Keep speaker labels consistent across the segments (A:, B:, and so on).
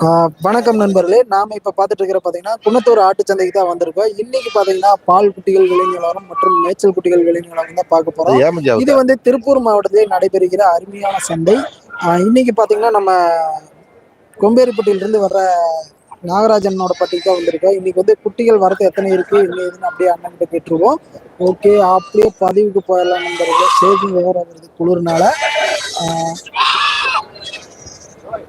A: வணக்கம் நண்பர்களே. நாம இப்ப பாத்துட்டு இருக்கிற பாத்தீங்கன்னா குன்னத்தூர் ஆட்டுச்சந்தைக்கு தான் வந்திருக்கோம். இன்னைக்கு பாத்தீங்கன்னா பால் குட்டிகள் விலை நிலவரம் மற்றும் மேய்ச்சல் குட்டிகள் விலை நிலவரம் தான் பார்க்க போறோம். இது வந்து திருப்பூர் மாவட்டத்தில் நடைபெறுகிற அருமையான சந்தை. இன்னைக்கு பாத்தீங்கன்னா நம்ம கொம்பேரிப்பட்டியில இருந்து வர்ற நாகராஜனோட பட்டிக்கு தான் வந்திருக்கோம். இன்னைக்கு வந்து குட்டிகள் வரது எத்தனை இருக்கு என்ன ஏதுன்னு அப்படியே அண்ணன் கிட்ட கேட்டுருவோம். ஓகே அப்படியே பதிவுக்கு போயிடலாம் நண்பர்களே. சேவிங் வேற வருது குளிர்னால.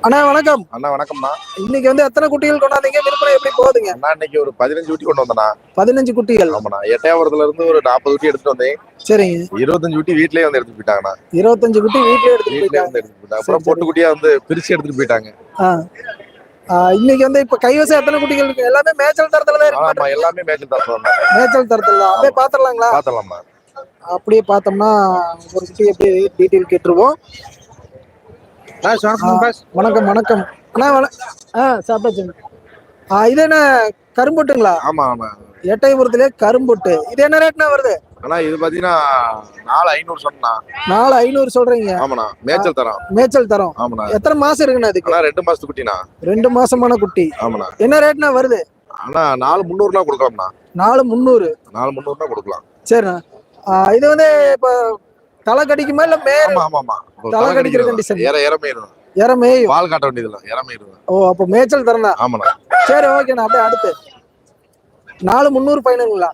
A: அண்ணா வணக்கம்.
B: அண்ணா வணக்கம்ண்ணா.
A: இன்னைக்கு வந்து எத்தனை குட்டிகள் கொண்டாந்தீங்க? விற்பனை எப்படி போகுதுங்க?
B: அண்ணா இன்னைக்கு ஒரு பதினஞ்சு ஊட்டி கொண்டு வந்தேண்ணா.
A: பதினஞ்சு குட்டிகள்.
B: ஆமாண்ணா. எட்டயபுரத்துல இருந்து ஒரு நாற்பது ஊட்டி எடுத்துட்டு வந்தேன்.
A: சரிங்க.
B: இருபத்தஞ்சு ஊட்டி வீட்லயே வந்து எடுத்துட்டு போயிட்டாங்கண்ணா.
A: இருபத்தஞ்சு குட்டி வீட்லயே எடுத்துட்டு
B: வீட்லயே
A: போயிட்டாங்க.
B: எடுத்துட்டு போயிட்டாங்க. அப்புறம் பொட்டு குட்டியா வந்து பிரிச்சு எடுத்துட்டு போயிட்டாங்க.
A: இன்னைக்கு வந்து இப்ப கைவசம் எத்தனை குட்டிகள் இருக்கு? எல்லாமே மேய்ச்சல் தரத்துல தான் இருக்கு
B: எல்லாமே மேட்ச் தான்
A: மேய்ச்சல் தரத்துல தான். அப்படியே பாத்திரலாங்களா?
B: பாத்தலாம்ண்ணா
A: அப்படியே பார்த்தோம்னா ஒரு குட்டி அப்படியே டீட்டெயில் கேட்டுருவோம். வணக்கம் வணக்கம். அண்ணா ஆ சாப்பிட்டாச்சுங்க. ஆ இது என்ன கரும்புட்டுங்களா?
B: ஆமா ஆமா.
A: எட்டயபுரத்துலேயே கரும்புட்டு. இது என்ன ரேட்னா வருது?
B: ஆனா இது பாத்தீங்கன்னா நாலு ஐநூறு சொன்னா
A: நாலு ஐநூறு சொல்றீங்க.
B: ஆமாண்ணா மேய்ச்சல் தரோம்.
A: மேய்ச்சல் தரோம்.
B: ஆமாண்ணா.
A: எத்தனை மாசம் இருக்குண்ணா அதுக்கு
B: ரெண்டு மாசத்து குட்டிண்ணா.
A: ரெண்டு மாசமான குட்டி.
B: ஆமாண்ணா.
A: என்ன ரேட்னா வருது?
B: ஆனா நாலு முந்நூறுலாம் கொடுக்கலாம்ண்ணா.
A: நாலு முந்நூறு.
B: நாலு முந்நூறுனா கொடுக்கலாம்.
A: சரிண்ணா. இது வந்து இப்போ தலை கடிக்குமா இல்ல மே
B: ஆமா ஆமா.
A: தலை
B: தலை
A: கடிக்கிற
B: கடிக்கிறது
A: condition.
B: தான். இற
A: மேயும்
B: பால் காட்ட வேண்டியதுல இறமையிருந்தோம்
A: ஓ அப்போ மேய்ச்சல் தரேண்ணா
B: ஆமாண்ணா.
A: சரி ஓகேண்ணா அப்படியே அடுத்து. நாலு முந்நூறு பையனுங்களா?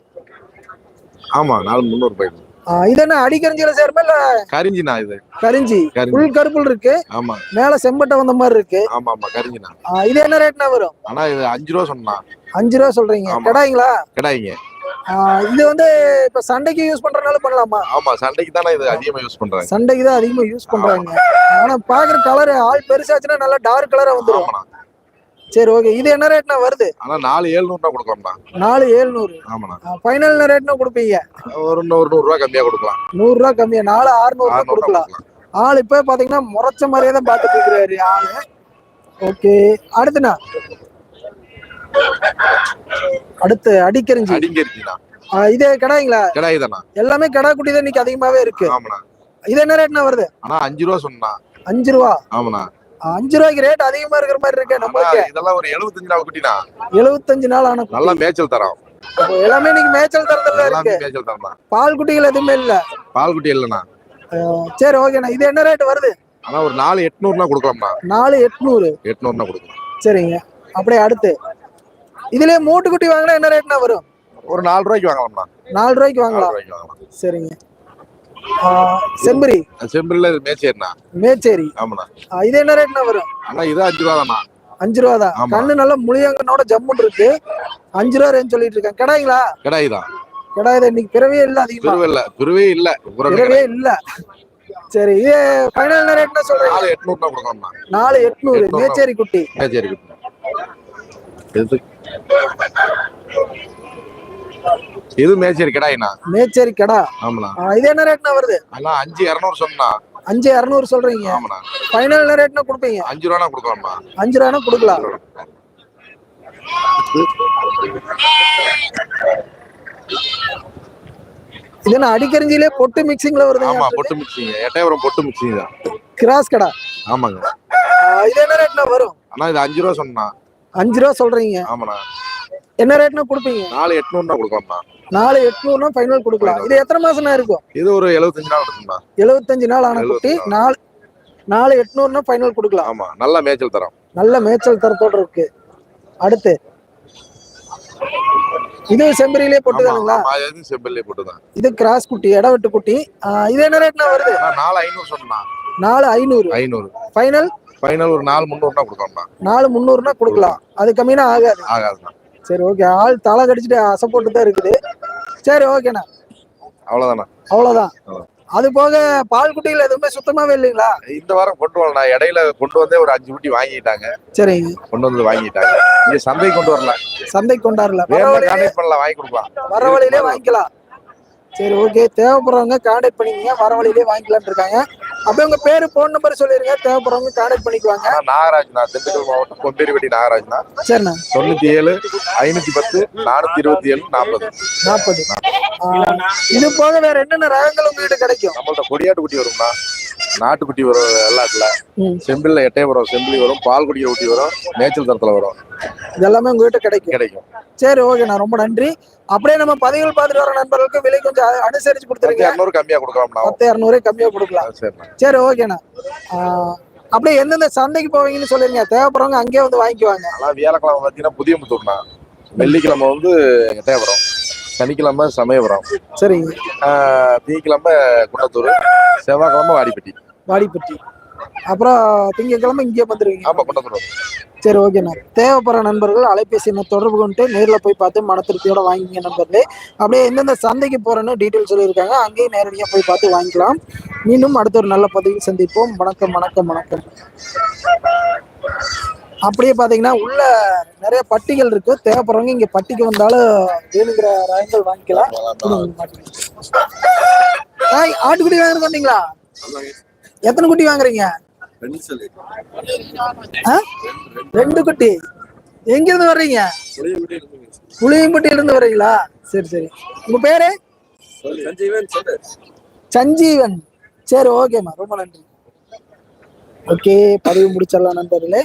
B: ஆமா நாலு முந்நூறு
A: ஆ, இது என்ன அடிக்கரிஞ்சில சேருமா இல்ல?
B: கரிஞ்சிண்ணா இது.
A: கரிஞ்சி. புல் கருப்புல் இருக்கு.
B: ஆமா.
A: மேல செம்பட்டை வந்த மாதிரி இருக்கு.
B: ஆமா ஆமா கரிஞ்சிண்ணா.
A: ஆ, இது என்ன ரேட்னா வரும்?
B: ஆனா இது அஞ்சு ரூபா சொன்னா
A: அஞ்சு ரூபா சொல்றீங்க. கடாய்ங்களா?
B: கிடாய்ங்க.
A: இது வந்து இப்ப சண்டைக்கு யூஸ் பண்றதுனால பண்ணலாமா?
B: ஆமா சண்டைக்கு தானே இது அதிகமா யூஸ் பண்றாங்க.
A: சண்டைக்கு தான் அதிகமா யூஸ் பண்றாங்க. ஆனா பாக்குற கலர் ஆள் பெருசாச்சுன்னா நல்லா டார்க் கலரா வந்துரும். சரி ஓகே இது என்ன ரேட்னா வருது?
B: ஆனா நாலு ஏழுநூறுனா கொடுக்கலாம்ண்ணா
A: நாலு ஏழ்நூறு
B: ஆமாண்ணா.
A: ஃபைனல் ரேட்னா கொடுப்பீங்க?
B: ஒரு நூறு நூறு ரூபா கம்மியா கொடுக்கலாம்.
A: நூறு ரூபா கம்மியா? நாலு
B: ஆறுநூறுனா
A: கொடுக்கலாம். ஆள் இப்ப பாத்தீங்கன்னா முறைச்ச மாதிரியே தான் பாத்துட்டு இருக்கிறாரு ஆளு. ஓகே அடுத்துண்ணா. அடுத்து அடிக்கரிஞ்சி ஆ, இது கடாய்ங்களா?
B: கிடாய் தானா
A: எல்லாமே கடா குட்டி தான் இன்னைக்கு அதிகமாவே இருக்கு.
B: ஆமாண்ணா.
A: இது என்ன ரேட்னா வருது?
B: ஆனா அஞ்சு ரூபா சொன்னா
A: அஞ்சு ரூபா?
B: ஆமாண்ணா.
A: அஞ்சு ரூபாய்க்கு ரேட் அதிகமா இருக்கிற மாதிரி இருக்கு நம்மளுக்கு.
B: இதெல்லாம் ஒரு எழுபத்தஞ்சு நாள் குட்டினா
A: எழுபத்தஞ்சு நாள் ஆன.
B: நல்லா மேய்ச்சல் தரோம்.
A: எல்லாமே இன்னைக்கு மேய்ச்சல் தரத்துல இருக்கு.
B: மேய்ச்சல் தான்
A: பால் குட்டிகள் எதுவுமே இல்ல.
B: பால் குட்டி இல்லைண்ணா.
A: சரி ஓகேண்ணா இது என்ன ரேட் வருது?
B: ஆனா ஒரு நாலு எட்நூறுனா கொடுக்கலாம்ண்ணா.
A: நாலு எட்நூறு.
B: எட்நூறுனா கொடுக்கலாம்.
A: சரிங்க. அப்படியே அடுத்து. இதுலயே மூட்டு குட்டி வாங்கினா என்ன ரேட்னா வரும்?
B: ஒரு நாலு ரூபாய்க்கு வாங்கலாம்ண்ணா.
A: நாலு ரூபாய்க்கு வாங்கலாம்.
B: ரூபாய்க்கு வாங்கலாம்.
A: சரிங்க. ஆ, செம்பரி.
B: செம்பிள்ல இது மேய்ச்சேரிண்ணா
A: மேச்சேரி.
B: ஆமாண்ணா.
A: ஆ, இது என்ன ரேட்னா வரும்?
B: ஆனா இது அஞ்சு ரூபா தானா
A: அஞ்சு ரூபா தான்
B: ஆமா.
A: கண்ணு நல்லா முழியங்கனோட ஜம்முன்னு இருக்கு. அஞ்சு ரூபா ரேஞ்ச் சொல்லிட்டு இருக்கேன். கடாய்ங்களா?
B: கிடாய் தான்
A: கடாய் தான் இன்னைக்கு பிறவே இல்ல அதிகமா.
B: பிறவே இல்ல. பிறவே இல்ல. உரம்
A: இல்ல. சரி இது ஃபைனல் ரேட்னா சொல்றீங்க?
B: நாலு எட்நூறுனா கொடுக்கலாம்ண்ணா.
A: நாலு எட்நூறு.
B: எட்நூறு.
A: மேச்சேரி குட்டி.
B: மேய்ச்சேரி குட்டி. இது இது மேய்ச்சேரி கிடாய்ண்ணா
A: மேச்சேரி கடா.
B: ஆமாண்ணா.
A: இது என்ன ரேட்னா வருது?
B: ஆனா அஞ்சு இரநூறு சொன்னா
A: அஞ்சு இரநூறு சொல்றீங்க.
B: ஆமாண்ணா.
A: ஃபைனல் ரேட்னா கொடுப்பீங்க?
B: அஞ்சு ரூபானா கொடுக்கலாம்ண்ணா
A: அஞ்சு ரூபானா கொடுக்கலாம். இது என்ன அடிக்கரிஞ்சிலே பொட்டு மிக்சிங்ல
B: ஆமா
A: வருதுங்க
B: பொட்டு மிக்சிங்க எட்டயபுரம் பொட்டு மிக்சிங் தான்
A: கிராஸ் கடா.
B: ஆமாங்க.
A: இது என்ன ரேட்னா வரும்?
B: ஆனா இது அஞ்சு ரூபா சொன்னா
A: அஞ்சு ரூபா சொல்றீங்க.
B: ஆமாண்ணா.
A: என்ன ரேட்னா கொடுப்பீங்க?
B: நாலு எட்நூறுனா கொடுக்கலாம்ண்ணா
A: நாலு எட்நூறுனா ஃபைனல் கொடுக்கலாம். இது எத்தனை மாசம்னா இருக்கும்?
B: இது ஒரு எழுபத்தஞ்சு நாள் இருக்கும்ண்ணா
A: எழுபத்தஞ்சு நாள் ஆன குட்டி
B: 75
A: நாலு நாலு எட்நூறுனா ஃபைனல் கொடுக்கலாம்.
B: ஆமா நல்லா மேய்ச்சல் தரோம்.
A: நல்ல மேய்ச்சல் தரத்தோட இருக்கு. அடுத்து. இது செம்பரியிலே போட்டுதானுங்களா?
B: இது செம்பிள்லே போட்டுதான்.
A: இது கிராஸ் குட்டி இடவெட்டு குட்டி. இது என்ன ரேட்னா வருது?
B: நாலு ஐநூறு சொன்னா
A: நாலு ஐநூறு.
B: ஐநூறு.
A: ஃபைனல்
B: ஃபைனல் ஒரு நாலு முந்நூறுனா கொடுக்கலாம்ண்ணா
A: நாலு முந்நூறுனா கொடுக்கலாம். அது கம்மினா ஆகாது.
B: ஆகாதுண்ணா
A: சரி ஓகே ஆள் தலை கடிச்சிட்டு அசை போட்டு தான் இருக்குது. சரி ஓகேண்ணா
B: அவ்வளவுதாண்ணா.
A: அவ்வளவுதான்.
B: அவ்வளவு.
A: அது போக பால் குட்டிகள் எதுவுமே சுத்தமாவே இல்லைங்களா?
B: இந்த வாரம் கொண்டு வரலாம் இடையில கொண்டு வந்தே ஒரு அஞ்சு ஊட்டி வாங்கிட்டாங்க.
A: சரிங்க
B: கொண்டு வந்து வாங்கிட்டாங்க. இங்க சந்தை கொண்டு வரல
A: சந்தை
B: வேணும்னா
A: வழியிலே
B: கான்டாக்ட் பண்ணலாம். வாங்கி கொடுக்கலாம்.
A: வர வழியிலே வாங்கிக்கலாம். சரி ஓகே தேவைப்படுறவங்க கான்டாக்ட் பண்ணிக்கங்க. வர வழியிலே வாங்கிக்கலாம்னு இருக்காங்க. அப்படியே உங்க பேரு போன் நம்பர் சொல்லிருங்க. தேவைப்படுறவங்க கான்டாக்ட் பண்ணிக்குவாங்க.
B: நாகராஜ்னா திண்டுக்கல் மாவட்டம் கொம்பேரிப்பட்டி நாகராஜ்னா
A: சரிண்ணா.
B: தொண்ணூத்தி ஏழு ஐநூத்தி பத்து நானூத்தி இருபத்தி ஏழு நாற்பது.
A: நாற்பது இது போக வேற என்னென்ன ரகங்கள் உங்ககிட்ட கிடைக்கும்?
B: நம்மள்ட்ட கொடியாட்டு குட்டி வரும்னா நாட்டுக்குட்டி வரும் வெள்ளாட்டுல. செம்பிள்ல எட்டே வரும் செம்பிளி வரும் பால் குடிக்கிற ஊட்டி வரும் மேய்ச்சல் தரத்துல வரும்.
A: இதெல்லாமே உங்ககிட்ட கிடைக்கும்.
B: கிடைக்கும்.
A: சரி ஓகேண்ணா ரொம்ப நன்றி. அப்படியே நம்ம பதிவுகள் பார்த்துட்டு வர நண்பர்களுக்கு விலை கொஞ்சம் அனுசரிச்சு கொடுத்துருங்க.
B: இரநூறு கம்மியா கொடுக்கலாம்ண்ணா.
A: பத்து இரநூறு கம்மியா கொடுக்கலாம். சரி ஓகேண்ணா அப்படியே எந்தெந்த சந்தைக்கு போவீங்கன்னு சொல்லிருங்க. தேவைப்படுறவங்க அங்கேயே வந்து வாங்கிக்குவாங்க.
B: ஆனா வியாழக்கிழமை பாத்தீங்கன்னா புதிய முத்தூர்ண்ணா வெள்ளிக்கிழமை வந்து எட்டயபுரம் சனிக்கிழமை சமயபுரம்.
A: சரிங்க.
B: திங்கக்கிழமை குன்னத்தூர் செவ்வாய்க்கிழமை வாடிப்பட்டி.
A: வாடிப்பட்டி. அப்புறம் திங்கட்கிழமை இங்கே வந்துருவீங்க.
B: ஆமா குன்னத்தூர் வந்து.
A: சரி ஓகேண்ணா தேவைப்படுற நண்பர்கள் அலைபேசி எண்ணை தொடர்பு கொண்டு நேரில் போய் பார்த்து மன திருப்தியோட வாங்கிங்க நண்பர்களே. அப்படியே எந்தெந்த சந்தைக்கு போறேன்னு டீட்டெயில் சொல்லியிருக்காங்க. அங்கேயும் நேரடியாக போய் பார்த்து வாங்கிக்கலாம். மீண்டும் அடுத்த ஒரு நல்ல பதிவில் சந்திப்போம். வணக்கம் வணக்கம் வணக்கம். அப்படியே பார்த்தீங்கன்னா உள்ள நிறைய பட்டிகள் இருக்கு. தேவைப்படுறவங்க இங்க பட்டிக்கு வந்தாலும் வேணுங்கிற ரகங்கள் வாங்கிக்கலாம். ஆட்டுக்குட்டி வாங்குறது வந்தீங்களா எத்தனை குட்டி வாங்குறீங்க? ரெண்டு குட்டி. எங்க இருந்து வர்றீங்க? புளியம்பட்டியில இருந்து வர்றீங்களா? சரி சரி. உங்க பேரு? சஞ்சீவன். சரி ஓகேம்மா ரொம்ப நன்றி. ஓகே பதிவு முடிச்சிடலாம் நண்பர்களே.